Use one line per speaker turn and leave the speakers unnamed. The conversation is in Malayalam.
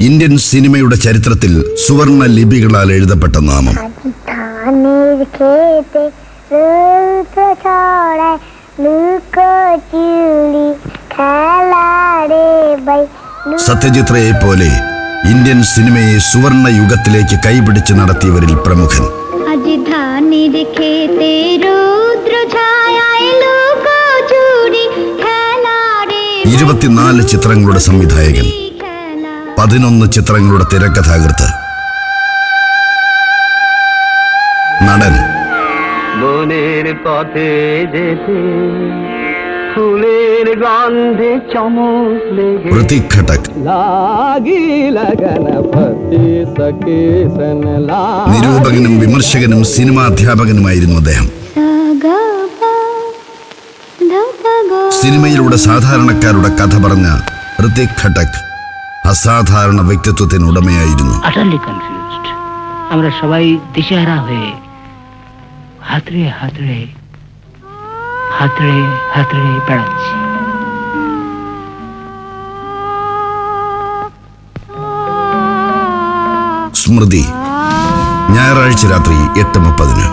ഇന്ത്യൻ സിനിമയുടെ ചരിത്രത്തിൽ സുവർണ ലിപികളാൽ എഴുതപ്പെട്ട നാമം. സത്യജിത്രയെ പോലെ ഇന്ത്യൻ സിനിമയെ സുവർണ യുഗത്തിലേക്ക് കൈപിടിച്ച് നടത്തിയവരിൽ പ്രമുഖൻ.
അജിധാനി
ഇരുപത്തിനാല് ചിത്രങ്ങളുടെ സംവിധായകൻ
খেলা
പതിനൊന്ന് ചിത്രങ്ങളുടെ തിരക്കഥാകൃത്ത് നടൻ
বনের পথে যেতে ফুলের গন্ধে চমক লেগে
ഋതിക് ഘട്ടക്
লাগি লগন পতি সকে সন
നിരൂപകനും വിമർശകനും സിനിമാധ്യാപകനുമായിരുന്നു അദ്ദേഹം സിനിമയിലൂടെ സാധാരണക്കാരുടെ കഥ പറഞ്ഞ ഋതിക് ഘട്ടക് അസാധാരണ വ്യക്തിത്വത്തിന് ഉടമയായിരുന്നു
আটারলি কনফিউজড আমরা সবাই দিশেহারা হয়ে হাতড়ে হাতড়ে হাতড়ে হাতড়ে বেড়াচ্ছি
സ്മൃതി ഞായറാഴ്ച രാത്രി എട്ട് മുപ്പതിന്